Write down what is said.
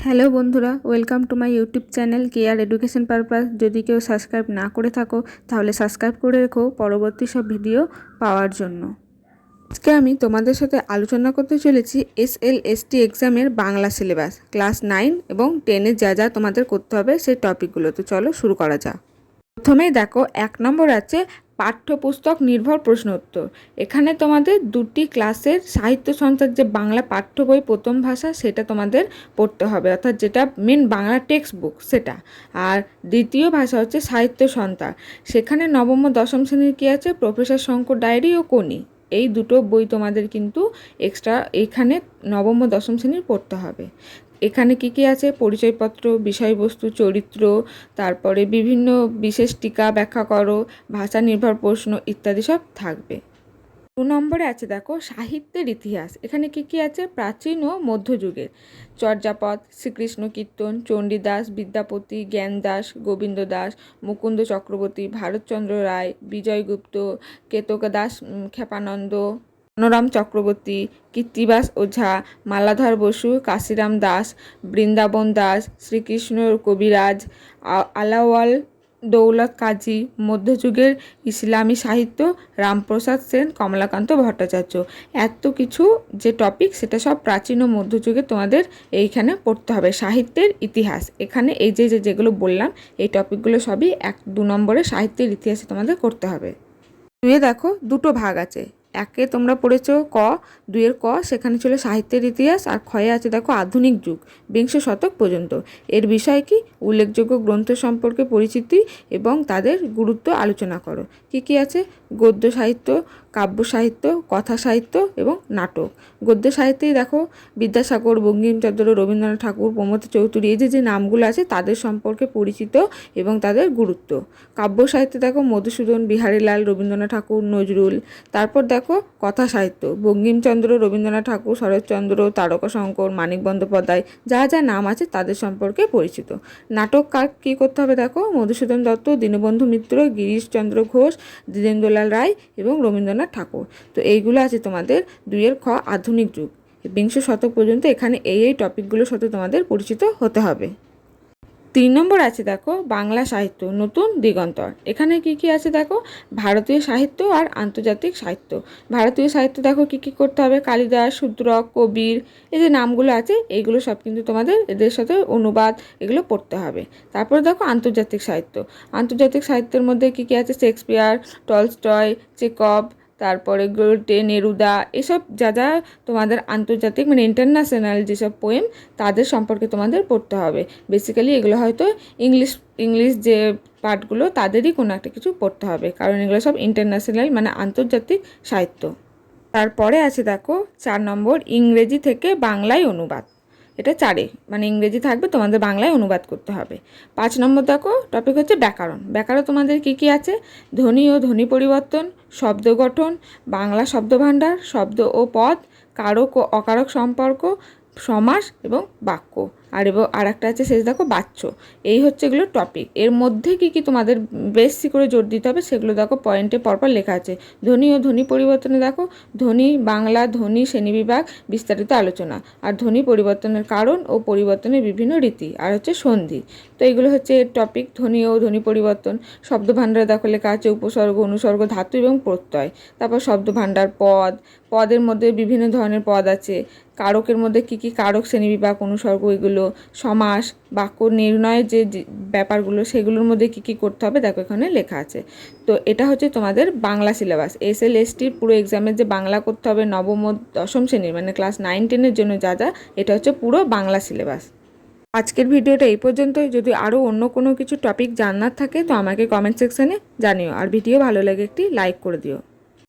Hello বন্ধুরা, welcome to my YouTube channel care education purpose. যদি কেউ সাবস্ক্রাইব না করে থাকো, তাহলে সাবস্ক্রাইব করে রেখো পরবর্তী সব ভিডিও পাওয়ার জন্য। আজকে আমি তোমাদের সাথে আলোচনা করতে চলেছি এস এল এস টি এক্সামের বাংলা সিলেবাস। ক্লাস নাইন এবং টেনে যা যা তোমাদের করতে হবে সেই টপিকগুলো। তো চলো শুরু করা যাক। প্রথমেই দেখো, এক নম্বর আছে পাঠ্যপুস্তক নির্ভর প্রশ্ন উত্তর এখানে তোমাদের দুটি ক্লাসের সাহিত্য সঞ্চার যে বাংলা পাঠ্য বই প্রথম ভাষা, সেটা তোমাদের পড়তে হবে। অর্থাৎ যেটা মেন বাংলা টেক্সট বুক সেটা। আর দ্বিতীয় ভাষা হচ্ছে সাহিত্য সন্তান সেখানে নবম ও দশম শ্রেণির কী আছে? প্রফেসর শঙ্কর ডায়েরি ও কোনি এই দুটো বই তোমাদের কিন্তু এক্সট্রা এখানে নবম ও দশম শ্রেণির পড়তে হবে। এখানে কি কি আছে? পরিচয়পত্র বিষয়বস্তু চরিত্র তারপরে বিভিন্ন বিশেষ টিকা ব্যাখ্যা করো ভাষা নির্ভর প্রশ্ন ইত্যাদি সব থাকবে। দু নম্বরে আছে দেখো সাহিত্যের ইতিহাস। এখানে কি কি আছে? প্রাচীন ও মধ্যযুগের চর্যাপদ শ্রীকৃষ্ণ কীর্তন চণ্ডীদাস বিদ্যাপতি জ্ঞানদাস গোবিন্দ দাস মুকুন্দ চক্রবর্তী ভারতচন্দ্র রায় বিজয়গুপ্ত কেতকা উম, ক্ষেপানন্দ মনোরাম চক্রবর্তী, কীর্তিবাস ওঝা, মালাধর বসু, কাশিরাম দাস, বৃন্দাবন দাস, শ্রীকৃষ্ণ কবিরাজ আলাওয়াল, দৌলত কাজী, মধ্যযুগের ইসলামী সাহিত্য, রামপ্রসাদ সেন, কমলাকান্ত ভট্টাচার্য। এত কিছু যে টপিক সেটা সব প্রাচীন ও মধ্যযুগে তোমাদের এইখানে পড়তে হবে। সাহিত্যের ইতিহাস। এখানে এই যে যে, যেগুলো বললাম, এই টপিকগুলো সবই এক, দু নম্বরে সাহিত্যের ইতিহাসে তোমাদের করতে হবে। তুমি দেখো, দুটো ভাগ আছে। একে তোমরা পড়েছ ক দুয়ের ক, সেখানে ছিল সাহিত্যের ইতিহাস আর ক্ষয়ে আছে দেখো আধুনিক যুগ, বিংশ শতক পর্যন্ত। এর বিষয় কি? উল্লেখযোগ্য গ্রন্থ সম্পর্কে পরিচিতি এবং তাদের গুরুত্ব আলোচনা করো। কি কি আছে? গদ্য সাহিত্য, কাব্য সাহিত্য, কথা সাহিত্য এবং নাটক। গদ্য সাহিত্যেই দেখো বিদ্যাসাগর বঙ্কিমচন্দ্র রবীন্দ্রনাথ ঠাকুর প্রমথ চৌধুরী, এই যে যে নামগুলো আছে তাদের সম্পর্কে পরিচিত এবং তাদের গুরুত্ব। কাব্য সাহিত্যে দেখো মধুসূদন, বিহারীলাল, রবীন্দ্রনাথ ঠাকুর, নজরুল। তারপর দেখো কথা সাহিত্য। বঙ্কিমচন্দ্র রবীন্দ্রনাথ ঠাকুর, শরৎচন্দ্র, তারকাশঙ্কর, মানিক বন্দ্যোপাধ্যায়, যা যা নাম আছে তাদের সম্পর্কে পরিচিত। নাটক কার কী করতে হবে দেখো? মধুসূদন দত্ত, দীনবন্ধু মিত্র, গিরিশচন্দ্র ঘোষ দ্বিজেন্দ্রলাল রায় এবং রবীন্দ্রনাথ ঠাকুর। তো এইগুলো আছে তোমাদের দুইয়ের খ আধুনিক যুগ। বিংশ শতক পর্যন্ত এখানে এই এই টপিকগুলোর সাথে তোমাদের পরিচিত হতে হবে। তিন নম্বর আছে দেখো, বাংলা সাহিত্য, নতুন দিগন্তর। এখানে কি কি আছে দেখো? ভারতীয় সাহিত্য আর আন্তর্জাতিক সাহিত্য। ভারতীয় সাহিত্য দেখো কি কি করতে হবে? কালিদাস, শূদ্রক, কবির, এই যে নামগুলো আছে, এইগুলো সব কিন্তু তোমাদের এদের সাথে অনুবাদ, এগুলো পড়তে হবে। তারপরে দেখো আন্তর্জাতিক সাহিত্য। আন্তর্জাতিক সাহিত্যের মধ্যে কি কি আছে? শেক্সপিয়ার, টলস্টয়, চেকব তারপরে গোল্টে নেরুদা, এসব যা যা তোমাদের আন্তর্জাতিক মানে ইন্টারন্যাশনাল যেসব পোয়েম তাদের সম্পর্কে তোমাদের পড়তে হবে। বেসিক্যালি এগুলো হয়তো ইংলিশ ইংলিশ যে পার্টগুলো তাদেরই কোনো একটা কিছু পড়তে হবে। কারণ এগুলো সব ইন্টারন্যাশনাল মানে আন্তর্জাতিক সাহিত্য। তারপরে আছে দেখো, চার নম্বর, ইংরেজি থেকে বাংলায় অনুবাদ। এটা চারে। মানে ইংরেজি থাকবে, তোমাদের বাংলায় অনুবাদ করতে হবে। পাঁচ নম্বর দেখো টপিক হচ্ছে ব্যাকরণ। ব্যাকরণ তোমাদের কি কি আছে? ধ্বনি ও ধ্বনি পরিবর্তন, শব্দ গঠন, বাংলা শব্দভাণ্ডার শব্দ ও পদ, কারক ও অকারক সম্পর্ক, সমাস এবং বাক্য। আর এবং আর একটা আছে শেষ দেখো বাচ্য এই হচ্ছে এগুলো টপিক এর মধ্যে কি কি তোমাদের বেশি করে জোর দিতে হবে সেগুলো দেখো পয়েন্টে পরপর লেখা আছে। ধ্বনি ও ধ্বনি পরিবর্তনে দেখো, ধ্বনি বাংলা, ধ্বনি শ্রেণীবিভাগ বিস্তারিত আলোচনা। আর ধ্বনি পরিবর্তনের কারণ ও পরিবর্তনের বিভিন্ন রীতি। আর হচ্ছে সন্ধি। তো এইগুলো হচ্ছে এর টপিক ধ্বনি ও ধ্বনি পরিবর্তন। শব্দ ভাণ্ডারে দেখো লেখা আছে, উপসর্গ, অনুসর্গ, ধাতু এবং প্রত্যয়। তারপর শব্দ ভাণ্ডার পদ। পদের মধ্যে বিভিন্ন ধরনের পদ আছে। কারকের মধ্যে কি কি কারক শ্রেণীবিভাগ অনুসর্গ, এগুলো সমাস বাক্য নির্ণয়ের যে ব্যাপারগুলো, সেগুলোর মধ্যে কি কি করতে হবে, দেখো এখানে লেখা আছে। তো এটা হচ্ছে তোমাদের Bangla syllabus S L S টির পুরো এক্সামের যে বাংলা করতে হবে, নবম দশম শ্রেণির মানে ক্লাস নাইন টেনের জন্য যা যা, এটা হচ্ছে পুরো বাংলা সিলেবাস আজকের ভিডিওটা এই পর্যন্তই। যদি আরও অন্য কোনো কিছু টপিক জানার থাকে, তো আমাকে কমেন্ট সেকশানে জানিও। আর ভিডিও ভালো লাগে একটি লাইক করে দিও।